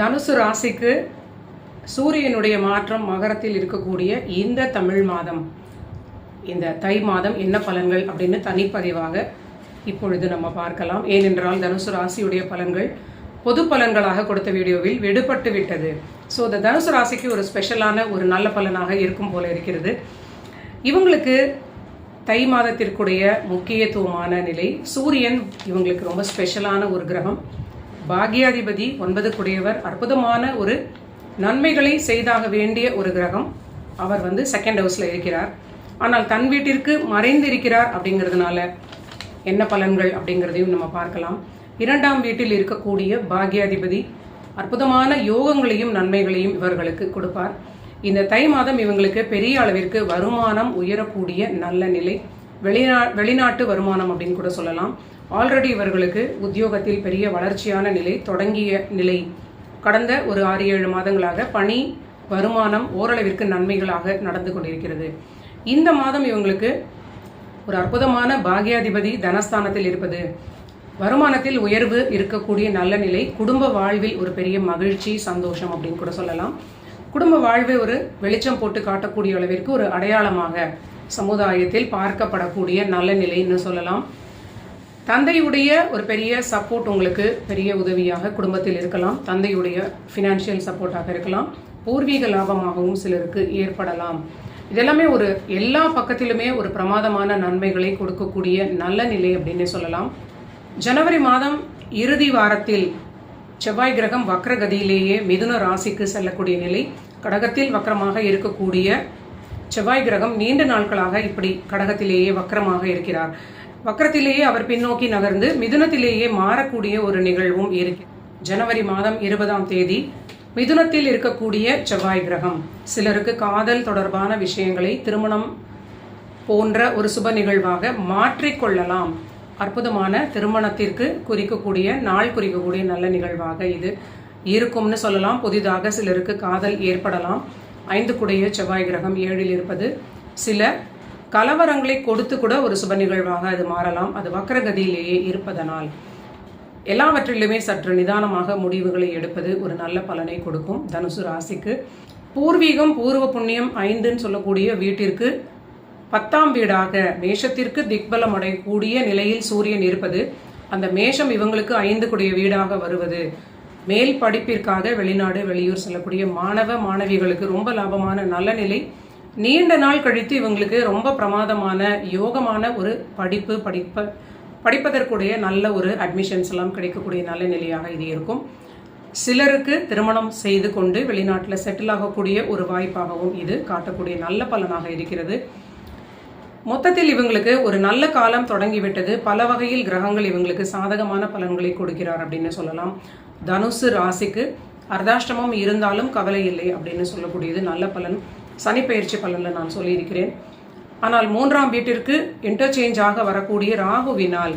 தனுசு ராசிக்கு சூரியனுடைய மாற்றம் மகரத்தில் இருக்கக்கூடிய இந்த தமிழ் மாதம். இந்த தை மாதம் என்ன பலன்கள் அப்படின்னு தனிப்பதிவாக இப்பொழுது நம்ம பார்க்கலாம். ஏனென்றால் தனுசு ராசியுடைய பலன்கள் பொது பலன்களாக கொடுத்த வீடியோவில் விடுபட்டு விட்டது. ஸோ இந்த தனுசு ராசிக்கு ஒரு ஸ்பெஷலான ஒரு நல்ல பலனாக இருக்கும் போல இருக்கிறது. இவங்களுக்கு தை மாதத்திற்குடைய முக்கியத்துவமான நிலை சூரியன் இவங்களுக்கு ரொம்ப ஸ்பெஷலான ஒரு கிரகம். பாக்யாதிபதி ஒன்பது குடையவர் அற்புதமான ஒரு நன்மைகளை செய்தாக வேண்டிய ஒரு கிரகம். அவர் வந்து செகண்ட் ஹவுஸில் இருக்கிறார். ஆனால் தன் வீட்டிற்கு மறைந்திருக்கிறார் அப்படிங்கிறதுனால என்ன பலன்கள் அப்படிங்கிறதையும் நம்ம பார்க்கலாம். இரண்டாம் வீட்டில் இருக்கக்கூடிய பாக்யாதிபதி அற்புதமான யோகங்களையும் நன்மைகளையும் இவர்களுக்கு கொடுப்பார். இந்த தை மாதம் இவங்களுக்கு பெரிய அளவிற்கு வருமானம் உயரக்கூடிய நல்ல நிலை. வெளிநா வெளிநாட்டு வருமானம் அப்படின்னு கூட சொல்லலாம். ஆல்ரெடி இவர்களுக்கு உத்தியோகத்தில் பெரிய வளர்ச்சியான நிலை தொடங்கிய நிலை. கடந்த ஒரு ஆறு ஏழு மாதங்களாக பணி வருமானம் ஓரளவிற்கு நன்மைகளாக நடந்து கொண்டிருக்கிறது. இந்த மாதம் இவங்களுக்கு ஒரு அற்புதமான பாக்யாதிபதி தனஸ்தானத்தில் இருப்பது. வருமானத்தில் உயர்வு இருக்கக்கூடிய நல்ல நிலை குடும்ப வாழ்வில் ஒரு பெரிய மகிழ்ச்சி சந்தோஷம் அப்படின்னு கூட சொல்லலாம். குடும்ப வாழ்வை ஒரு வெளிச்சம் போட்டு காட்டக்கூடிய அளவிற்கு ஒரு அடையாளமாக சமுதாயத்தில் பார்க்கப்படக்கூடிய நல்ல நிலைன்னு சொல்லலாம். தந்தையுடைய ஒரு பெரிய சப்போர்ட் உங்களுக்கு பெரிய உதவியாக குடும்பத்தில் இருக்கலாம். தந்தையுடைய ஃபினான்ஷியல் சப்போர்ட்டாக இருக்கலாம். பூர்வீக லாபமாகவும் சிலருக்கு ஏற்படலாம். இதெல்லாமே ஒரு எல்லா பக்கத்திலுமே ஒரு பிரமாதமான நன்மைகளை கொடுக்கக்கூடிய நல்ல நிலை அப்படின்னு சொல்லலாம். ஜனவரி மாதம் இறுதி வாரத்தில் செவ்வாய் கிரகம் வக்ரகதியிலேயே மிதுன ராசிக்கு செல்லக்கூடிய நிலை. கடகத்தில் வக்கரமாக இருக்கக்கூடிய செவ்வாய் கிரகம் நீண்ட நாட்களாக இப்படி கடகத்திலேயே வக்கரமாக இருக்கிறார். வக்கரத்திலேயே அவர் பின்னோக்கி நகர்ந்து மிதுனத்திலேயே மாறக்கூடிய ஒரு நிகழ்வும் இருக்கு. ஜனவரி மாதம் இருபதாம் தேதி மிதுனத்தில் இருக்கக்கூடிய செவ்வாய் கிரகம். சிலருக்கு காதல் தொடர்பான விஷயங்களை திருமணம் போன்ற ஒரு சுப நிகழ்வாக மாற்றிக்கொள்ளலாம் அற்புதமான திருமணத்திற்கு குறிக்கக்கூடிய நாள் குறிக்கக்கூடிய நல்ல நிகழ்வாக இது இருக்கும்னு சொல்லலாம். புதிதாக சிலருக்கு காதல் ஏற்படலாம். ஐந்து குடைய செவ்வாய் கிரகம் ஏழில் இருப்பது சில கலவரங்களை கொடுத்து கூட ஒரு சுப நிகழ்வாக அது மாறலாம். அது வக்கரகதியிலேயே இருப்பதனால். எல்லாவற்றிலுமே சற்று நிதானமாக முடிவுகளை எடுப்பது ஒரு நல்ல பலனை கொடுக்கும். தனுசு ராசிக்கு பூர்வீகம் பூர்வ புண்ணியம் ஐந்துன்னு சொல்லக்கூடிய வீட்டிற்கு பத்தாம் வீடாக மேஷத்திற்கு திக்பலம் அடையக்கூடிய நிலையில் சூரியன் இருப்பது அந்த மேஷம் இவங்களுக்கு ஐந்து கூடிய வீடாக வருவது. மேல் படிப்பிற்காக வெளிநாடு வெளியூர் செல்லக்கூடிய மாணவ மாணவிகளுக்கு ரொம்ப லாபமான நல்ல நிலை. நீண்ட நாள் கழித்து இவங்களுக்கு ரொம்ப பிரமாதமான யோகமான ஒரு படிப்பு படிப்ப படிப்பதற்குடைய நல்ல ஒரு அட்மிஷன்ஸ் எல்லாம் கிடைக்கக்கூடிய நல்ல நிலையாக இது இருக்கும். சிலருக்கு திருமணம் செய்து கொண்டு வெளிநாட்டில் செட்டில் ஆகக்கூடிய ஒரு வாய்ப்பாகவும் இது காட்டக்கூடிய நல்ல பலனாக இருக்கிறது. மொத்தத்தில் இவங்களுக்கு ஒரு நல்ல காலம் தொடங்கிவிட்டது. பல வகையில் கிரகங்கள் இவங்களுக்கு சாதகமான பலன்களை கொடுக்கிறார் அப்படின்னு சொல்லலாம். தனுசு ராசிக்கு அர்தாஷ்டமம் இருந்தாலும் கவலை இல்லை அப்படின்னு சொல்லக்கூடியது நல்ல பலன். சனி பயிற்சி பலனில் நான் சொல்லியிருக்கிறேன். ஆனால் மூன்றாம் வீட்டிற்கு இன்டர்சேஞ்சாக வரக்கூடிய ராகுவினால்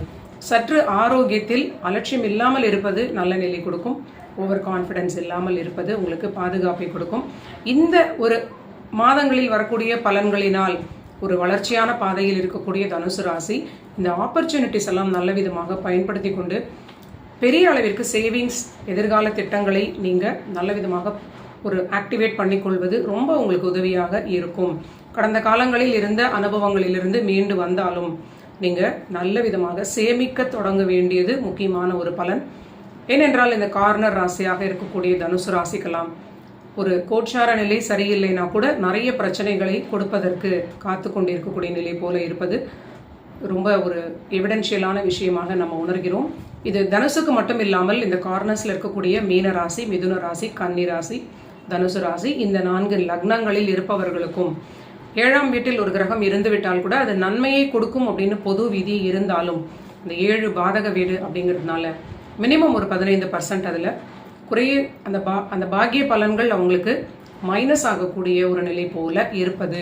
சற்று ஆரோக்கியத்தில் அலட்சியம் இல்லாமல் இருப்பது நல்ல நிலை கொடுக்கும். ஓவர் கான்ஃபிடன்ஸ் இல்லாமல் இருப்பது உங்களுக்கு பாதுகாப்பை கொடுக்கும். இந்த ஒரு மாதங்களில் வரக்கூடிய பலன்களினால் ஒரு வளர்ச்சியான பாதையில் இருக்கக்கூடிய தனுசு ராசி இந்த ஆப்பர்ச்சுனிட்டிஸ் எல்லாம் நல்ல விதமாக பயன்படுத்தி கொண்டு பெரிய அளவிற்கு சேவிங்ஸ் எதிர்கால திட்டங்களை நீங்கள் நல்ல விதமாக ஒரு ஆக்டிவேட் பண்ணிக்கொள்வது ரொம்ப உங்களுக்கு உதவியாக இருக்கும். கடந்த காலங்களில் இருந்த அனுபவங்களிலிருந்து மீண்டு வந்தாலும் நீங்கள் நல்ல விதமாக சேமிக்க தொடங்க வேண்டியது முக்கியமான ஒரு பலன். ஏனென்றால் இந்த கார்னர் ராசியாக இருக்கக்கூடிய தனுசு ராசிக்கலாம் ஒரு கோட்சார நிலை சரியில்லைனா கூட நிறைய பிரச்சனைகளை கொடுப்பதற்கு காத்து கொண்டிருக்கக்கூடிய நிலை போல இருப்பது ரொம்ப ஒரு எவிடென்ஷியலான விஷயமாக நம்ம உணர்கிறோம். இது தனுசுக்கு மட்டும் இல்லாமல் இந்த கார்னர்ஸில் இருக்கக்கூடிய மீன ராசி மிதுன ராசி கன்னி ராசி தனுசு ராசி இந்த நான்கு லக்னங்களில் இருப்பவர்களுக்கும் ஏழாம் வீட்டில் ஒரு கிரகம் இருந்துவிட்டால் கூட அது நன்மையை கொடுக்கும் அப்படின்னு பொது விதி இருந்தாலும் இந்த ஏழு பாதக வீடு அப்படிங்கிறதுனால மினிமம் ஒரு பதினைந்து பர்சன்ட் அதில் குறைய அந்த பா அந்த பாக்கிய பலன்கள் அவங்களுக்கு மைனஸ் ஆகக்கூடிய ஒரு நிலை போல இருப்பது.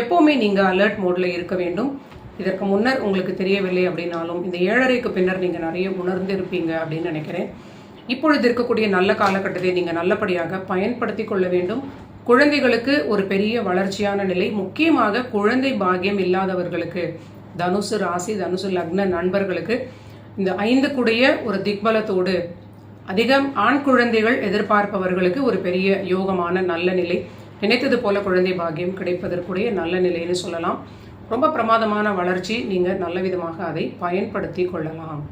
எப்போவுமே நீங்கள் அலர்ட் மோடில் இருக்க வேண்டும். இதற்கு முன்னர் உங்களுக்கு தெரியவில்லை அப்படின்னாலும் இந்த ஏழரைக்கு பின்னர் நீங்கள் நிறைய உணர்ந்திருப்பீங்க அப்படின்னு நினைக்கிறேன். இப்பொழுது இருக்கக்கூடிய நல்ல காலகட்டத்தை நீங்கள் நல்லபடியாக பயன்படுத்தி கொள்ள வேண்டும். குழந்தைகளுக்கு ஒரு பெரிய வளர்ச்சியான நிலை. முக்கியமாக குழந்தை பாக்கியம் இல்லாதவர்களுக்கு தனுசு ராசி தனுசு லக்ன நண்பர்களுக்கு இந்த ஐந்து கூடிய ஒரு திக்பலத்தோடு அதிகம் ஆண் குழந்தைகள் எதிர்பார்ப்பவர்களுக்கு ஒரு பெரிய யோகமான நல்ல நிலை. நினைத்தது போல குழந்தை பாக்கியம் கிடைப்பதற்குடைய நல்ல நிலைன்னு சொல்லலாம். ரொம்ப பிரமாதமான வளர்ச்சி. நீங்கள் நல்ல விதமாக அதை பயன்படுத்தி கொள்ளலாம்.